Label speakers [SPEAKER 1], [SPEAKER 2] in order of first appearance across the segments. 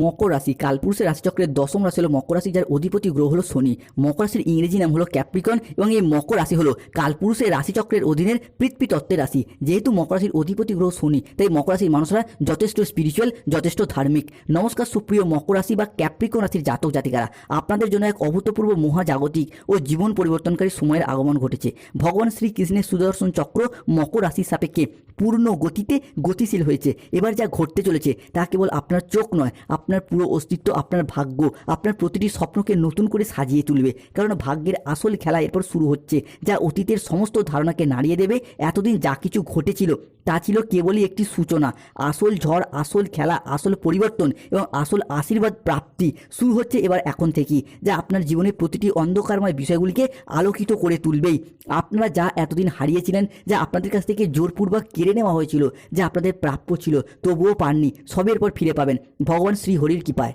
[SPEAKER 1] মকর রাশি, কালপুরুষের রাশিচক্রের দশম রাশি হলো মকর রাশি, যার অধিপতি গ্রহ হলো শনি। মকর রাশির ইংরেজি নাম হলো ক্যাপ্রিকন এবং এই মকর রাশি হলো কালপুরুষের রাশিচক্রের অধীনের পৃথ্বী তত্ত্বের রাশি। যেহেতু মকর রাশির অধিপতি গ্রহ শনি, তাই মকর রাশির মানুষরা যথেষ্ট স্পিরিচুয়াল যথেষ্ট ধার্মিক। নমস্কার, সুপ্রিয় মকর রাশি বা ক্যাপ্রিকন রাশির জাতক জাতিকারা। আপনাদের জন্য এক অভূতপূর্ব মহাজাগতিক ও জীবন পরিবর্তনকারী সময়ের আগমন ঘটেছে। ভগবান শ্রীকৃষ্ণের সুদর্শন চক্র মকর রাশির সাপেক্ষে পূর্ণ গতিতে গতিশীল হয়েছে। এবার যা ঘটতে চলেছে, তা কেবল আপনার চোখ নয় আপনার পুরো অস্তিত্ব, আপনার ভাগ্য, আপনার প্রতিটি স্বপ্নকে নতুন করে সাজিয়ে তুলবে। কারণ ভাগ্যের আসল খেলা এরপর শুরু হচ্ছে, যা অতীতের সমস্ত ধারণাকে নাড়িয়ে দেবে। এতদিন যা কিছু ঘটেছিল, তা ছিল কেবলই একটি সূচনা। আসল ঝড়, আসল খেলা, আসল পরিবর্তন এবং আসল আশীর্বাদ প্রাপ্তি শুরু হচ্ছে এবার এখন থেকেই, যা আপনার জীবনের প্রতিটি অন্ধকারময় বিষয়গুলিকে আলোকিত করে তুলবেই। আপনারা যা এতদিন হারিয়েছিলেন, যা আপনাদের কাছ থেকে জোরপূর্বক কেড়ে নেওয়া হয়েছিল, যা আপনাদের প্রাপ্য ছিল, তবুও পাননি সবের পর ফিরে পাবেন। ভগবান শ্রী হরির কৃপায়।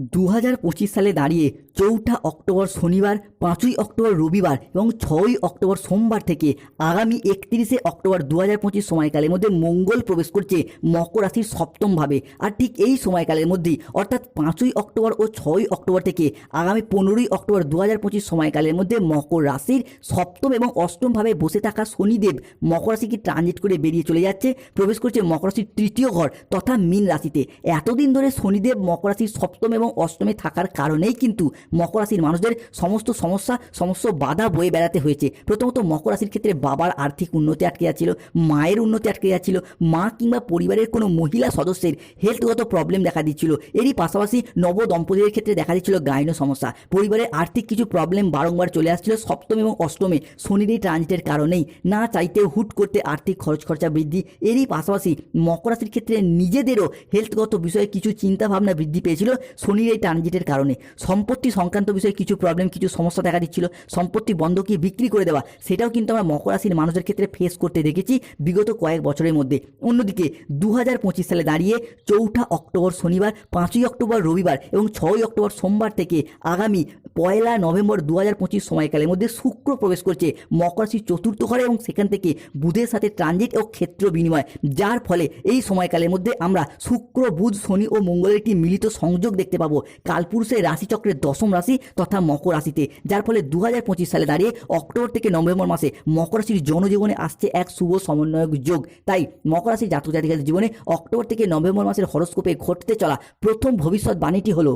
[SPEAKER 1] দু হাজার পঁচিশ সালে দাঁড়িয়ে চৌঠা অক্টোবর শনিবার পাঁচই অক্টোবর রবিবার এবং ছয়ই অক্টোবর সোমবার থেকে আগামী একত্রিশে অক্টোবর দু হাজার পঁচিশ সময়কালের মধ্যে মঙ্গল প্রবেশ করছে মকর রাশির সপ্তমভাবে। আর ঠিক এই সময়কালের মধ্যেই, অর্থাৎ পাঁচই অক্টোবর ও ছয়ই অক্টোবর থেকে আগামী পনেরোই অক্টোবর দু হাজার পঁচিশ সময়কালের মধ্যে মকর রাশির সপ্তম এবং অষ্টমভাবে বসে থাকা শনিদেব মকর রাশিকে ট্রানজিট করে বেরিয়ে চলে যাচ্ছে। প্রবেশ করছে মকর রাশির তৃতীয় ঘর তথা মীন রাশিতে। এতদিন ধরে শনিদেব মকর রাশির সপ্তম এবং অষ্টমে থাকার কারণেই কিন্তু মকর রাশির মানুষদের সমস্ত সমস্যা, সমস্ত বাধা বয়ে বেড়াতে হয়েছে। প্রথমত মকর রাশির ক্ষেত্রে বাবার আর্থিক উন্নতি আটকে যাচ্ছিল, মায়ের উন্নতি আটকে যাচ্ছিল, মা কিংবা পরিবারের কোনো মহিলা সদস্যের হেলথগত প্রবলেম দেখা দিচ্ছিল। এরই পাশাপাশি নব দম্পতিদের ক্ষেত্রে দেখা দিচ্ছিল গাইনো সমস্যা। পরিবারের আর্থিক কিছু প্রবলেম বারংবার চলে আসছিল সপ্তম এবং অষ্টমে শনির ট্রানজিটের কারণেই। না চাইতেও হুট করতে আর্থিক খরচ খরচা বৃদ্ধি। এরই পাশাপাশি মকর রাশির ক্ষেত্রে নিজেদেরও হেলথগত বিষয়ে কিছু চিন্তা ভাবনা বৃদ্ধি পেয়েছিল শনির এই ট্রানজিটের কারণে। সম্পত্তি সংক্রান্ত বিষয়ে কিছু প্রবলেম কিছু সমস্যা দেখা দিচ্ছিল। সম্পত্তি বন্ধকি বিক্রি করে দেওয়া, সেটাও কিন্তু আমরা মকর রাশির মানুষের ক্ষেত্রে ফেস করতে দেখেছি বিগত কয়েক বছরের মধ্যে। অন্যদিকে দু হাজার পঁচিশ সালে দাঁড়িয়ে চৌঠা অক্টোবর শনিবার, পাঁচই অক্টোবর রবিবার এবং ছয়ই অক্টোবর সোমবার থেকে আগামী পয়লা নভেম্বর দু হাজার পঁচিশ সময়কালের মধ্যে শুক্র প্রবেশ করছে মকর রাশির চতুর্থ ঘরে এবং সেখান থেকে বুধের সাথে ট্রানজিট ও ক্ষেত্র বিনিময়। যার ফলে এই সময়কালের মধ্যে আমরা শুক্র, বুধ, শনি ও মঙ্গলের একটি মিলিত সংযোগ দেখতে পাবো। কালপুরুষের রাশিচক্রের দশম রাশি তথা মকর রাশিতে। যার ফলে দু হাজার পঁচিশ সালে দাঁড়িয়ে অক্টোবর থেকে নভেম্বর মাসে মকর রাশির জনজীবনে আসছে এক শুভ সমন্বয়ক যোগ। তাই মকর রাশির জাতক জাতিকাদের জীবনে অক্টোবর থেকে নভেম্বর মাসের হরস্কোপে ঘটতে চলা প্রথম ভবিষ্যৎ বাণীটি হলো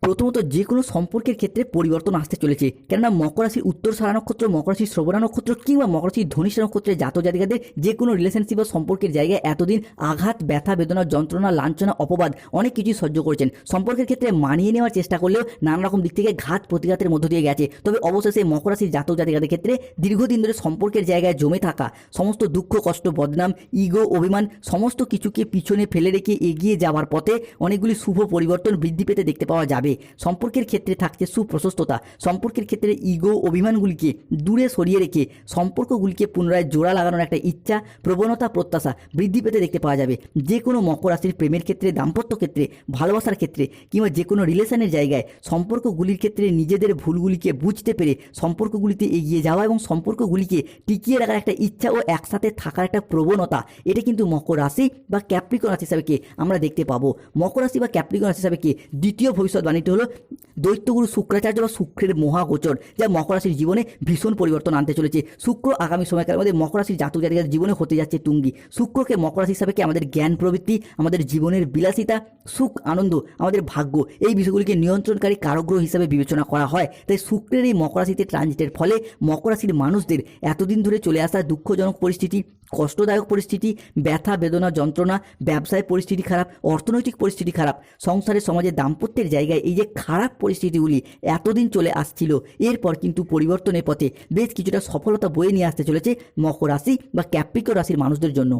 [SPEAKER 1] প্রথমত যে কোনো সম্পর্কের ক্ষেত্রে পরিবর্তন আসতে চলেছে। কেননা মকর রাশির উত্তর সারা নক্ষত্র, মকর রাশির শ্রবণা নক্ষত্র কিংবা মকর রাশির ধনিষ্ঠা নক্ষত্রের জাত জাতিকাদের যে কোনো রিলেশনশিপ বা সম্পর্কের জায়গায় এতদিন আঘাত, ব্যথা, বেদনা, যন্ত্রণা, লাঞ্ছনা, অপবাদ অনেক কিছুই সহ্য করেছেন। সম্পর্কের ক্ষেত্রে মানিয়ে নেওয়ার চেষ্টা করলেও নানা রকম দিক থেকে ঘাত প্রতিঘাতের মধ্য দিয়ে গেছে। তবে অবশেষে মকর রাশির জাতক জাতিকাদের ক্ষেত্রে দীর্ঘদিন ধরে সম্পর্কের জায়গায় জমে থাকা, সমস্ত দুঃখ, কষ্ট, বদনাম ইগো অভিমান সমস্ত কিছুকে পিছনে ফেলে রেখে এগিয়ে যাওয়ার পথে অনেকগুলি শুভ পরিবর্তন বৃদ্ধি পেতে দেখতে পাওয়া যাবে। সম্পর্কের ক্ষেত্রে থাকছে সুপ্রশস্ততা। সম্পর্কের ক্ষেত্রে ইগো অভিমানগুলিকে দূরে সরিয়ে রেখে সম্পর্কগুলিকে পুনরায় জোড়া লাগানোর একটা ইচ্ছা, প্রবণতা, প্রত্যাশা বৃদ্ধি পেতে দেখতে পাওয়া যাবে। যে কোনো মকর রাশির প্রেমের ক্ষেত্রে, দাম্পত্য ক্ষেত্রে, ভালোবাসার ক্ষেত্রে কিংবা যে কোনো রিলেশনের জায়গায় সম্পর্কগুলির ক্ষেত্রে নিজেদের ভুলগুলিকে বুঝতে পেরে সম্পর্কগুলিতে এগিয়ে যাওয়া এবং সম্পর্কগুলিকে টিকিয়ে রাখার একটা ইচ্ছা ও একসাথে থাকার একটা প্রবণতা, এটা কিন্তু মকর রাশি বা ক্যাপ্রিকন রাশি হিসাবে আমরা দেখতে পাবো। মকর রাশি বা ক্যাপ্রিকন রাশি হিসাবে দ্বিতীয় ভবিষ্যৎবাণীটি হলো দৈত্যগুরু শুক্রাচার্য বা শুক্রের মহাগোচর, যা মকর রাশির জীবনে ভীষণ পরিবর্তন আনতে চলেছে। শুক্র আগামী সময়কালের মধ্যে মকর রাশির জাতক জাতিকার জীবনে হতে যাচ্ছে তুঙ্গি। শুক্রকে মকর রাশি হিসাবে আমাদের জ্ঞান প্রবৃত্তি, আমাদের জীবনের বিলাসিতা, সুখ, আনন্দ, আমাদের ভাগ্য, এই বিষয়গুলিকে নিয়ন্ত্রণকারী কারগ্রহ হিসাবে বিবেচনা করা হয়? তাই শুক্রের এই মকর রাশিতে ট্রানজিটের ফলে মকর রাশির মানুষদের এতদিন ধরে চলে আসা দুঃখজনক পরিস্থিতি, কষ্টদায়ক পরিস্থিতি, ব্যথা, বেদনা, যন্ত্রণা, ব্যবসায় পরিস্থিতি খারাপ, অর্থনৈতিক পরিস্থিতি খারাপ, সংসারে, সমাজে দাম্পত্যের জায়গায় এই যে খারাপ পরিস্থিতিগুলি এতদিন চলে আসছিল, এরপর কিন্তু পরিবর্তনের পথে বেশ কিছুটা সফলতা বয়ে নিয়ে আসতে চলেছে মকর রাশি বা ক্যাপ্রিকো রাশির মানুষদের জন্য।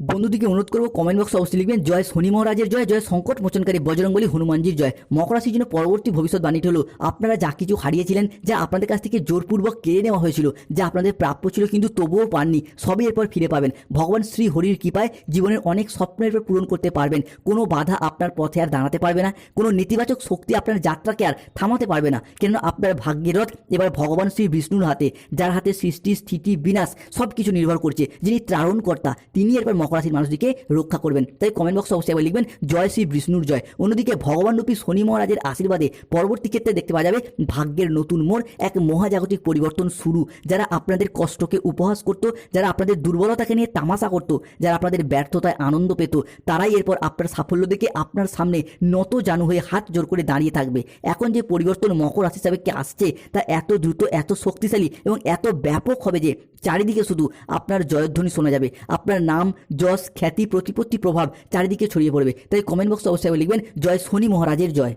[SPEAKER 1] বন্ধুদিকে অনুরোধ করব কমেন্ট বক্সে অবশ্যই লিখবেন, জয় শনি মহারাজের জয় জয় সংকট মোচনকারী বজরংবলী হনুমানজির জয়। মকর রাশির জন্য পরবর্তী ভবিষ্যৎবাণীটি হলো, আপনারা যা কিছু হারিয়েছিলেন, যা আপনাদের কাছ থেকে জোরপূর্বক কেড়ে নেওয়া হয়েছিল, যা আপনাদের প্রাপ্য ছিল কিন্তু তবুও পাননি, সবই এরপর ফিরে পাবেন। ভগবান শ্রী হরির কৃপায় জীবনের অনেক স্বপ্ন এরপর পূরণ করতে পারবেন, কোনো বাধা আপনার পথে আর দাঁড়াতে পারবে না, কোনো নেতিবাচক শক্তি আপনার যাত্রাকে আর থামাতে পারবে না, কেননা আপনার ভাগ্যের রথ এবার ভগবান শ্রী বিষ্ণুর হাতে, যার হাতে সৃষ্টি, স্থিতি, বিনাশ সব কিছু নির্ভর করছে, যিনি ত্রারণকর্তা তিনি এরপর মকর রাশির মানুষটিকে রক্ষা করবেন। তাই কমেন্ট বক্সে অবশ্যই আবার লিখবেন, জয় শ্রী বিষ্ণুর জয়। অন্যদিকে ভগবান রূপী শনি মহারাজের আশীর্বাদে পরবর্তী ক্ষেত্রে দেখতে পাওয়া যাবে ভাগ্যের নতুন মোড়, এক মহাজাগতিক পরিবর্তন শুরু। যারা আপনাদের কষ্টকে উপহাস করত, যারা আপনাদের দুর্বলতাকে নিয়ে তামাশা করত, যারা আপনাদের ব্যর্থতায় আনন্দ পেত, তারাই এরপর আপনার সাফল্য দেখে আপনার সামনে নত জানু হয়ে হাত জোর করে দাঁড়িয়ে থাকবে। এখন যে পরিবর্তন মকর রাশি হিসাবে আসছে, তা এত দ্রুত, এত শক্তিশালী এবং এত ব্যাপক হবে যে চারিদিকে শুধু আপনার জয়ধ্বনি শোনা যাবে। আপনার নাম, যশ, খ্যাতি, প্রতিপত্তি, প্রভাব চারিদিকে ছড়িয়ে পড়বে। তাই কমেন্ট বক্সে অবশ্যই লিখবেন, জয় শনি মহারাজের জয়।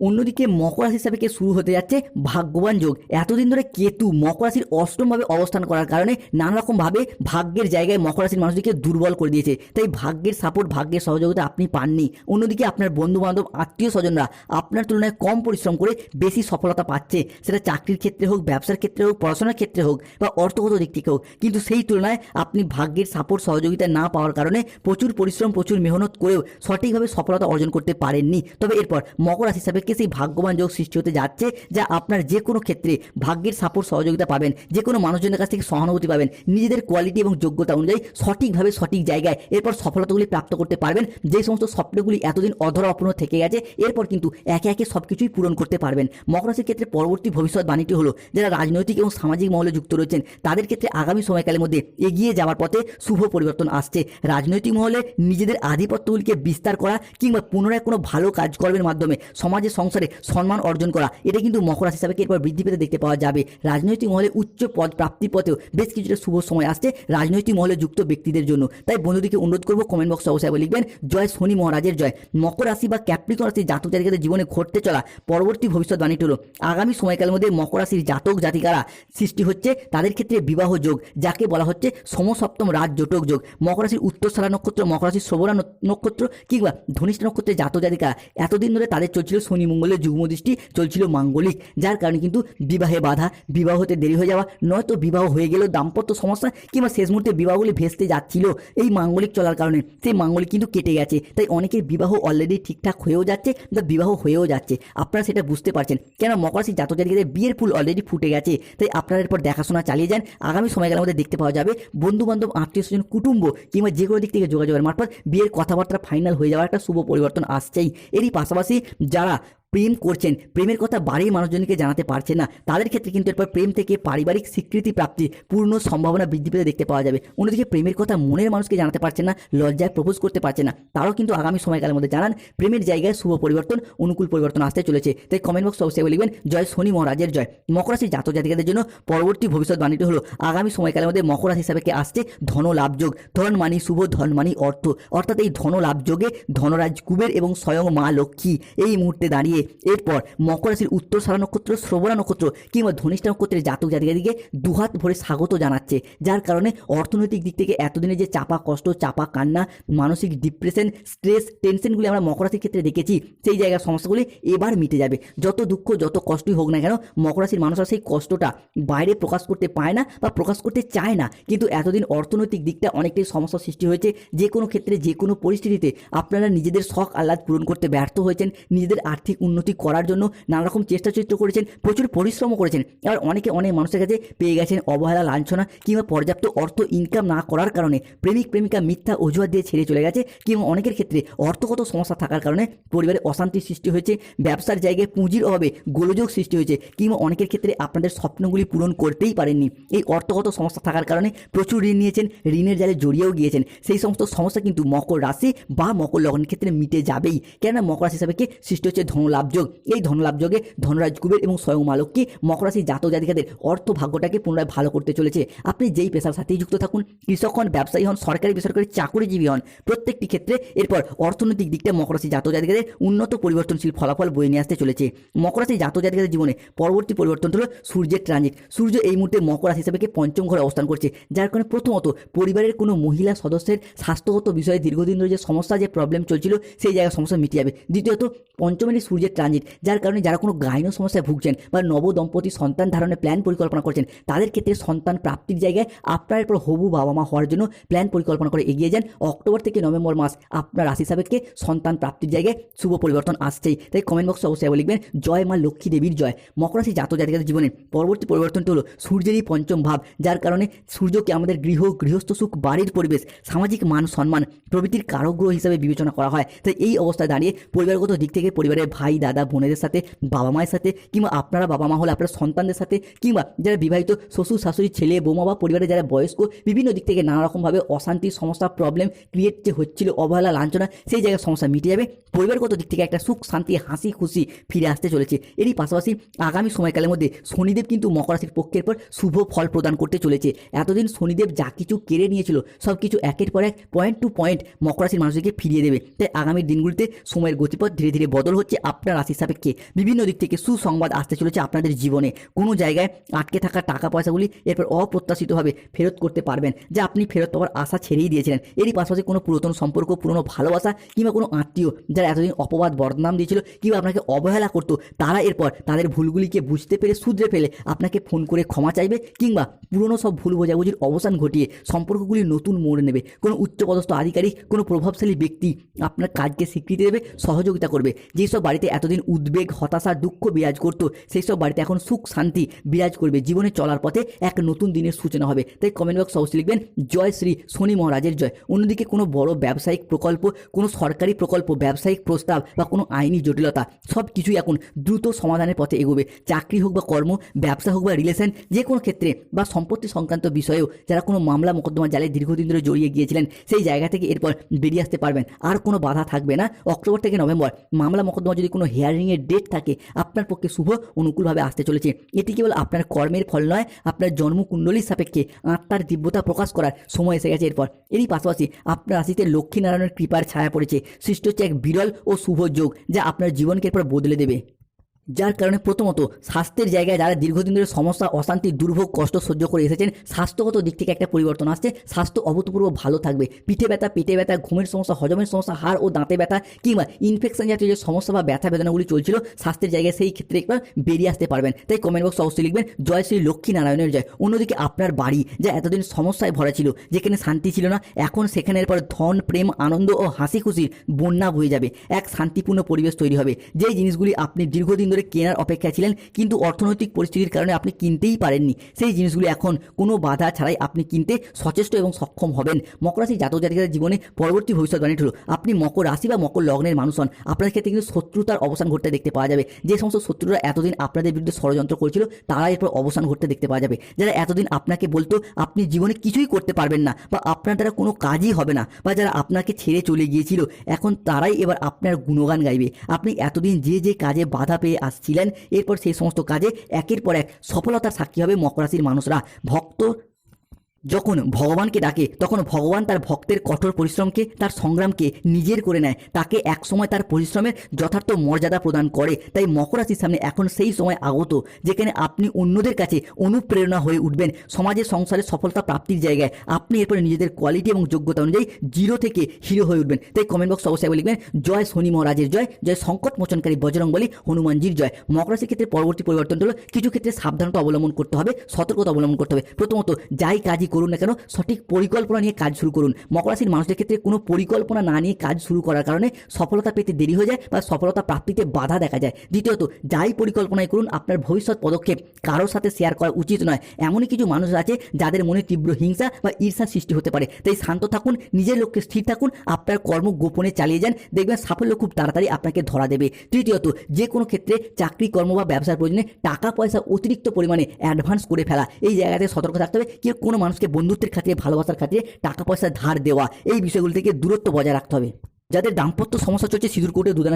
[SPEAKER 1] অন্যদিকে মকর রাশি হিসাবে কে শুরু হতে যাচ্ছে ভাগ্যবান যোগ। এতদিন ধরে কেতু মকর রাশির অষ্টমভাবে অবস্থান করার কারণে নানা রকমভাবে ভাগ্যের জায়গায় মকর রাশির মানুষদেরকে দুর্বল করে দিয়েছে। তাই ভাগ্যের সাপোর্ট ভাগ্যের সহযোগিতা আপনি পাননি। অন্যদিকে আপনার বন্ধু বান্ধব আত্মীয় স্বজনরা আপনার তুলনায় কম পরিশ্রম করে বেশি সফলতা পাচ্ছে। সেটা চাকরির ক্ষেত্রে হোক, ব্যবসার ক্ষেত্রে হোক, পড়াশোনার ক্ষেত্রে হোক বা অর্থগত দিক থেকে হোক। কিন্তু সেই তুলনায় আপনি ভাগ্যের সাপোর্ট সহযোগিতা না পাওয়ার কারণে প্রচুর পরিশ্রম, প্রচুর মেহনত করেও সঠিকভাবে সফলতা অর্জন করতে পারেননি। তবে এরপর মকর রাশি হিসাবে সেই ভাগ্যবান যোগ সৃষ্টি হতে যাচ্ছে, যা আপনার যে কোনো ক্ষেত্রে ভাগ্যের সাপোর্ট সহযোগিতা পাবেন যে কোনো মানুষজনের কাছ থেকে সহানুভূতি পাবেন, নিজেদের কোয়ালিটি এবং যোগ্যতা অনুযায়ী সঠিকভাবে সঠিক জায়গায় এরপর সফলতাগুলি প্রাপ্ত করতে পারবেন। যে সমস্ত স্বপ্নগুলি এতদিন অধরা অপূর্ণ থেকে গেছে, এরপর কিন্তু একে একে সব কিছুই পূরণ করতে পারবেন। মকর রাশির ক্ষেত্রে পরবর্তী ভবিষ্যৎবাণীটি হলো, যারা রাজনৈতিক এবং সামাজিক মহলে যুক্ত রয়েছেন, তাদের ক্ষেত্রে আগামী সময়কালের মধ্যে এগিয়ে যাওয়ার পথে শুভ পরিবর্তন আসছে। রাজনৈতিক মহলে নিজেদের আধিপত্যগুলিকে বিস্তার করা কিংবা পুনরায় কোনো ভালো কাজকর্মের মাধ্যমে সমাজের সংসারে সম্মান অর্জন করা। এটা কিন্তু মকর রাশি হিসাবে এরপর বৃদ্ধি পেতে দেখতে পাওয়া যাবে। রাজনৈতিক মহলে উচ্চ পদ প্রাপ্তি পথেও বেশ কিছুটা শুভ সময় আসছে রাজনৈতিক মহলে যুক্ত ব্যক্তিদের জন্য। তাই বন্ধুদিকে অনুরোধ করব কমেন্ট বক্সে অবশ্যই লিখবেন, জয় শনি মহারাজের জয়। মকর রাশি বা ক্যাপ্রিকন রাশির জাতক জাতিকাদের জীবনে ঘটতে চলা পরবর্তী ভবিষ্যৎবাণীটি হলো, আগামী সময়কালের মধ্যে মকর রাশির জাতক জাতিকারা সৃষ্টি হচ্ছে তাদের ক্ষেত্রে বিবাহ যোগ, যাকে বলা হচ্ছে সমসপ্তম রাজ জটক যোগ। মকর রাশির উত্তর সারা নক্ষত্র, মকর রাশির শ্রবণা নক্ষত্র কিংবা ধনিষ্ঠ নক্ষত্রের জাতক জাতিকা এতদিন ধরে তাদের চলছিল শনি মঙ্গলের যুগ্ম দৃষ্টি চলছিল মাঙ্গলিক, যার কারণে কিন্তু বিবাহে বাধা, বিবাহ হতে দেরি হয়ে যাওয়া, নয়তো বিবাহ হয়ে গেলেও দাম্পত্য সমস্যা কিংবা শেষ মুহূর্তে বিবাহগুলি ভেস্তে যাচ্ছিল। এই মাঙ্গলিক চলার কারণে সেই মাঙ্গলিক কিন্তু কেটে গেছে। তাই অনেকের বিবাহ অলরেডি ঠিকঠাক হয়েও যাচ্ছে বা বিবাহ হয়েও যাচ্ছে। আপনারা সেটা বুঝতে পারছেন। কেন মকর রাশির জাতক জাতিকাদের বিয়ের ফুল অলরেডি ফুটে গেছে। তাই আপনারা এরপর দেখাশোনা চালিয়ে যান। আগামী সময়কালের মধ্যে দেখতে পাওয়া যাবে বন্ধু বান্ধব আত্মীয় স্বজন, কুটুম্ব কিংবা যে কোনো দিক থেকে যোগাযোগের মারফত বিয়ের কথাবার্তা ফাইনাল হয়ে যাওয়ার একটা শুভ পরিবর্তন আসছেই। এরই পাশাপাশি যারা প্রেম করছেন। প্রেমের কথা বাড়ির মানুষজনকে জানাতে পারছেন না। তাদের ক্ষেত্রে কিন্তু এরপর প্রেম থেকে পারিবারিক স্বীকৃতি প্রাপ্তি পূর্ণ সম্ভাবনা বৃদ্ধি পেতে দেখতে পাওয়া যাবে। অন্যদিকে প্রেমের কথা মনের মানুষকে জানাতে পারছেন না, লজ্জায় প্রপোজ করতে পারছেন না। তারাও কিন্তু আগামী সময়কালের মধ্যে জানান, প্রেমের জায়গায় শুভ পরিবর্তন, অনুকূল পরিবর্তন আসতে চলেছে। তাই কমেন্ট বক্স অবশ্যই লিখবেন, জয় শনি মহারাজের জয়। মকর রাশি জাতক জাতিকাদের জন্য পরবর্তী ভবিষ্যৎবাণীটি হলো, আগামী সময়কালের মধ্যে মকর রাশি হিসাবে আসছে? ধন লাভ যোগ। ধন মানি শুভ, ধন মানি অর্থ। অর্থাৎ এই ধন লাভ যোগে ধনরাজ কুবের এবং স্বয়ং মা লক্ষ্মী এই মুহূর্তে দাঁড়িয়ে এরপর মকর রাশির উত্তর সারা নক্ষত্র, শ্রবণা নক্ষত্র কিংবা ধনিষ্ঠা নক্ষত্রের জাতক জাতিকাদিকে দুহাত ভরে স্বাগত জানাচ্ছে, যার কারণে অর্থনৈতিক দিক থেকে এতদিনে যে চাপা কষ্ট, চাপা কান্না, মানসিক ডিপ্রেশন স্ট্রেস টেনশনগুলি আমরা মকর রাশির ক্ষেত্রে দেখেছি, সেই জায়গার সমস্যাগুলি এবার মিটে যাবে। যত দুঃখ, যত কষ্টই হোক না কেন, মকর রাশির মানুষরা সেই কষ্টটা বাইরে প্রকাশ করতে পায় না বা প্রকাশ করতে চায় না। কিন্তু এতদিন অর্থনৈতিক দিকটা অনেকটাই সমস্যার সৃষ্টি হয়েছে, যে কোনো ক্ষেত্রে, যে কোনো পরিস্থিতিতে আপনারা নিজেদের শখ আহ্লাদ পূরণ করতে ব্যর্থ হয়েছেন, নিজেদের আর্থিক উন্নতি করার জন্য নানা রকম চেষ্টা চরিত্র করেছেন, প্রচুর পরিশ্রমও করেছেন। আবার অনেকে অনেক মানুষের কাছে পেয়ে গেছেন অবহেলা, লাঞ্ছনা কিংবা পর্যাপ্ত অর্থ ইনকাম না করার কারণে। প্রেমিক, প্রেমিকা মিথ্যা অজুহাত দিয়ে ছেড়ে চলে গেছে কিংবা অনেকের ক্ষেত্রে অর্থগত সমস্যা থাকার কারণে পরিবারে অশান্তির সৃষ্টি হয়েছে, ব্যবসার জায়গায় পুঁজির অভাবে গোলযোগ সৃষ্টি হয়েছে কিংবা অনেকের ক্ষেত্রে আপনাদের স্বপ্নগুলি পূরণ করতেই পারেননি। এই অর্থগত সমস্যা থাকার কারণে প্রচুর ঋণ নিয়েছেন, ঋণের জালে জড়িয়েও গিয়েছেন। সেই সমস্ত সমস্যা কিন্তু মকর রাশি বা মকর লগ্নের ক্ষেত্রে মিটে যাবেই। কেননা মকর রাশি হিসাবে সৃষ্টি হচ্ছে ধনলাভযোগ। এই ধনলাভযোগে ধনরাজ কুবের এবং স্বয়ং মালকী মকর রাশির জাতক জাতিকাদের অর্থ ভাগ্যটাকে পুনরায় ভালো করতে চলেছে। আপনি যেই পেশার সাথেই যুক্ত থাকুন, কৃষক হন, ব্যবসায়ী হন, সরকারি বেসরকারি চাকরিজীবী হন, প্রত্যেকটি ক্ষেত্রে এরপর অর্থনৈতিক দিকটা মকর রাশি জাতক জাতিকাদের উন্নত পরিবর্তনশীল ফলাফল বয়ে নিয়ে আসতে চলেছে। মকর রাশি জাতক জাতিকাদের জীবনে পরবর্তী পরিবর্তন হলো সূর্যের ট্রানজিট সূর্য এই মুহূর্তে মকর রাশি হিসাবে পঞ্চম ঘরে অবস্থান করছে, যার কারণে প্রথমত পরিবারের কোনো মহিলা সদস্যের স্বাস্থ্যগত বিষয়ে দীর্ঘদিন ধরে যে সমস্যা, যে প্রবলেম চলছিল, সেই জায়গায় সমস্যা মিটে যাবে। দ্বিতীয়ত পঞ্চমের এই কুজের ট্রানজিট, যার কারণে যারা কোনো গাইনো সমস্যায় ভুগছেন বা নব দম্পতি সন্তান ধারণের প্ল্যান পরিকল্পনা করছেন, তাদের ক্ষেত্রে সন্তান প্রাপ্তির জায়গায় আপনার এরপর হবু বাবা মা হওয়ার জন্য প্ল্যান পরিকল্পনা করে এগিয়ে যান। অক্টোবর থেকে নভেম্বর মাস আপনার রাশি সাপেক্ষে সন্তান প্রাপ্তির জায়গায় শুভ পরিবর্তন আসছেই। তাই কমেন্ট বক্সে অবশ্যই লিখবেন, জয় মা লক্ষ্মী দেবীর জয়। মকর রাশি জাত জাতিকাদের জীবনে পরবর্তী পরিবর্তনটি হলো সূর্যেরই পঞ্চম ভাব, যার কারণে সূর্যকে আমাদের গৃহ, গৃহস্থ সুখ, বাড়ির পরিবেশ, সামাজিক মান সম্মান, প্রভৃতির কারগ্রহ হিসাবে বিবেচনা করা হয়। তাই এই অবস্থায় দাঁড়িয়ে পরিবারগত দিক থেকে পরিবারের ভাই দাদা, বোনেদের সাথে, বাবা মায়ের সাথে, কিংবা আপনারা বাবা মা হলে, আপনার সন্তানদের সাথে, কিংবা যারা বিবাহিত শ্বশুর, শাশুড়ি, ছেলে, বৌমা বা পরিবারের যারা বয়স্ক, বিভিন্ন দিক থেকে নানা রকমভাবে অশান্তি, সমস্যা প্রবলেম ক্রিয়েট যে হচ্ছিল, অবহেলা, লাঞ্ছনা, সেই জায়গায় সমস্যা মিটে যাবে। পরিবারগত দিক থেকে একটা সুখ, শান্তি, হাসি, খুশি ফিরে আসতে চলেছে। এরই পাশাপাশি আগামী সময়কালের মধ্যে শনিদেব কিন্তু মকর রাশির পক্ষের পর শুভ ফল প্রদান করতে চলেছে। এতদিন শনিদেব যা কিছু কেড়ে নিয়েছিল, সব কিছু একের পর এক পয়েন্ট টু পয়েন্ট মকর রাশির মানুষদেরকে ফিরিয়ে দেবে। তাই আগামী দিনগুলিতে সময়ের গতিপথ ধীরে ধীরে বদল হচ্ছে। আপনার রাশির সাপেক্ষে বিভিন্ন দিক থেকে সুসংবাদ আসতে চলেছে আপনাদের জীবনে। কোনো জায়গায় আটকে থাকা টাকা পয়সাগুলি এরপর অপ্রত্যাশিতভাবে ফেরত করতে পারবেন, যা আপনি ফেরত পাওয়ার আশা ছেড়েই দিয়েছিলেন। এরই পাশাপাশি কোনো পুরাতন সম্পর্ক, পুরনো ভালোবাসা কিংবা কোনো আত্মীয় যারা এতদিন অপবাদ, বদনাম দিয়েছিল কিংবা আপনাকে অবহেলা করতো, তারা এরপর তাদের ভুলগুলিকে বুঝতে পেরে, শুধরে ফেলে আপনাকে ফোন করে ক্ষমা চাইবে কিংবা পুরনো সব ভুল বোঝাবুঝির অবসান ঘটিয়ে সম্পর্কগুলি নতুন মোড় নেবে। কোনো উচ্চপদস্থ আধিকারিক, কোনো প্রভাবশালী ব্যক্তি আপনার কাজকে স্বীকৃতি দেবে, সহযোগিতা করবে। যেসব বাড়িতে এতদিন উদ্বেগ, হতাশা, দুঃখ বিরাজ করতো। সেই সব বাড়িতে এখন সুখ, শান্তি বিরাজ করবে। জীবনে চলার পথে এক নতুন দিনের সূচনা হবে। তাই কমেন্ট বক্স অবশ্যই লিখবেন, জয় শ্রী শনি মহারাজের জয়। অন্যদিকে কোনো বড় ব্যবসায়িক প্রকল্প, কোনো সরকারি প্রকল্প, ব্যবসায়িক প্রস্তাব বা কোনো আইনি জটিলতা, সব কিছুই এখন দ্রুত সমাধানের পথে এগোবে। চাকরি হোক বা কর্ম, ব্যবসা হোক বা রিলেশন যে কোনো ক্ষেত্রে বা সম্পত্তি সংক্রান্ত বিষয়েও যারা কোনো মামলা, মোকদ্দমা জালে দীর্ঘদিন ধরে জড়িয়ে গিয়েছিলেন, সেই জায়গা থেকে এরপর বেরিয়ে আসতে পারবেন। আর কোনো বাধা থাকবে না। অক্টোবর থেকে নভেম্বর মামলা, মোকদ্দমা যদি কোনো হিয়ারিংয়ের ডেট থাকে, আপনার পক্ষে শুভ, অনুকূলভাবে আসতে চলেছে। এটি কেবল আপনার কর্মের ফল নয়, আপনার জন্মকুণ্ডলীর সাপেক্ষে আত্মার দিব্যতা প্রকাশ করার সময় এসে গেছে এরপর। এরই পাশাপাশি আপনার রাশিতে লক্ষ্মীনারায়ণের কৃপার ছায়া পড়েছে। সৃষ্ট হচ্ছে এক বিরল ও শুভ যোগ, যা আপনার জীবনকে এরপর বদলে দেবে। যার কারণে প্রথমত স্বাস্থ্যের জায়গায় যারা দীর্ঘদিন ধরে সমস্যা, অশান্তি, দুর্ভোগ, কষ্ট সহ্য করে এসেছেন, স্বাস্থ্যগত দিক থেকে একটা পরিবর্তন আসছে। স্বাস্থ্য অভূতপূর্ব ভালো থাকবে। পিঠে ব্যথা, পেটে ব্যথা, ঘুমের সমস্যা, হজমের সমস্যা, হাড় ও দাঁতে ব্যথা কিংবা ইনফেকশন জাতীয় যে সমস্যা বা ব্যথা বেদনাগুলি চলছিল, স্বাস্থ্যের জায়গায় সেই ক্ষেত্রে একবার বেরিয়ে আসতে পারবেন। তাই কমেন্ট বক্স অবশ্যই লিখবেন, জয় শ্রী লক্ষ্মী নারায়ণের জয়। অন্যদিকে আপনার বাড়ি, যা এতদিন সমস্যায় ভরা ছিল, যেখানে শান্তি ছিল না, এখন সেখানে এরপর ধন, প্রেম, আনন্দ ও হাসি খুশির বন্যা বয়ে যাবে। এক শান্তিপূর্ণ পরিবেশ তৈরি হবে। যেই জিনিসগুলি আপনি দীর্ঘদিন ধরে কেনার অপেক্ষায় ছিলেন, কিন্তু অর্থনৈতিক পরিস্থিতির কারণে আপনি কিনতেই পারেননি। সেই জিনিসগুলি এখন কোনো বাধা ছাড়াই আপনি কিনতে সচেষ্ট এবং সক্ষম হবেন। মকর রাশি জাতক জাতিকাদের জীবনে পরবর্তী ভবিষ্যৎবাণী হলো, আপনি মকর রাশি বা মকর লগ্নের মানুষ হন। আপনার ক্ষেত্রে কিন্তু শত্রুতার অবসান ঘটতে দেখতে পাওয়া যাবে। যে সমস্ত শত্রুরা এতদিন আপনাদের বিরুদ্ধে ষড়যন্ত্র করেছিল, তারা এরপর অবসান ঘটতে দেখতে পাওয়া যাবে। যারা এতদিন আপনাকে বলতো, আপনি জীবনে কিছুই করতে পারবেন না বা আপনার দ্বারা কোনো কাজই হবে না বা যারা আপনাকে ছেড়ে চলে গিয়েছিল, এখন তারাই এবার আপনার গুণগান গাইবে। আপনি এতদিন যে যে কাজে বাধা পেয়ে আসছিলেন। এরপর সেই সমস্ত কাজে একের পর এক সফলতার সাক্ষী হবে মকরাশির মানুষরা। ভক্ত যখন ভগবানকে ডাকে, তখন ভগবান তার ভক্তের কঠোর পরিশ্রমকে, তার সংগ্রামকে নিজের করে নেয়। তাকে একসময় তার পরিশ্রমের যথার্থ মর্যাদা প্রদান করে। তাই মকর রাশির সামনে এখন সেই সময় আগত, যেখানে আপনি অন্যদের কাছে অনুপ্রেরণা হয়ে উঠবেন। সমাজের সংসারে সফলতা প্রাপ্তির জায়গায় আপনি এরপরে নিজেদের কোয়ালিটি এবং যোগ্যতা অনুযায়ী জিরো থেকে হিরো হয়ে উঠবেন। তাই কমেন্ট বক্স অবশ্যই লিখবেন, জয় শনি মহারাজের জয় জয় সংকট মোচনকারী বজরংবলী হনুমানজির জয়। মকর রাশির ক্ষেত্রে পরবর্তী পরিবর্তন হলো কিছু ক্ষেত্রে সাবধানতা অবলম্বন করতে হবে, সতর্কতা অবলম্বন করতে হবে। প্রথমত, যাই কাজই করুন না কেন, সঠিক পরিকল্পনা নিয়ে কাজ শুরু করুন। মকর রাশির মানুষদের ক্ষেত্রে কোনো পরিকল্পনা না নিয়ে কাজ শুরু করার কারণে সফলতা পেতে দেরি হয়ে যায় বা সফলতা প্রাপ্তিতে বাধা দেখা যায়। দ্বিতীয়ত, যাই পরিকল্পনায় করুন, আপনার ভবিষ্যৎ পদক্ষেপ কারোর সাথে শেয়ার করা উচিত নয়। এমনই কিছু মানুষ আছে যাদের মনে তীব্র হিংসা বা ঈর্ষার সৃষ্টি হতে পারে। তাই শান্ত থাকুন, নিজের লক্ষ্যে স্থির থাকুন, আপনার কর্ম গোপনে চালিয়ে যান, দেখবেন সাফল্য খুব তাড়াতাড়ি আপনাকে ধরা দেবে। তৃতীয়ত, যে কোনো ক্ষেত্রে চাকরি, কর্ম বা ব্যবসার প্রয়োজনে টাকা পয়সা অতিরিক্ত পরিমাণে অ্যাডভান্স করে ফেলা। এই জায়গাতে সতর্ক থাকতে হবে, কেউ কোনো মানুষকে বন্ধুত্বের খাতিরে, ভালোবাসার খাতিরে টাকা পয়সা ধার দেওয়া, এই বিষয়গুলি থেকে দূরত্ব বজায় রাখতে হবে। যাদের দাম্পত্য সমস্যা চলছে, সিঁদুর কোটে দুদানা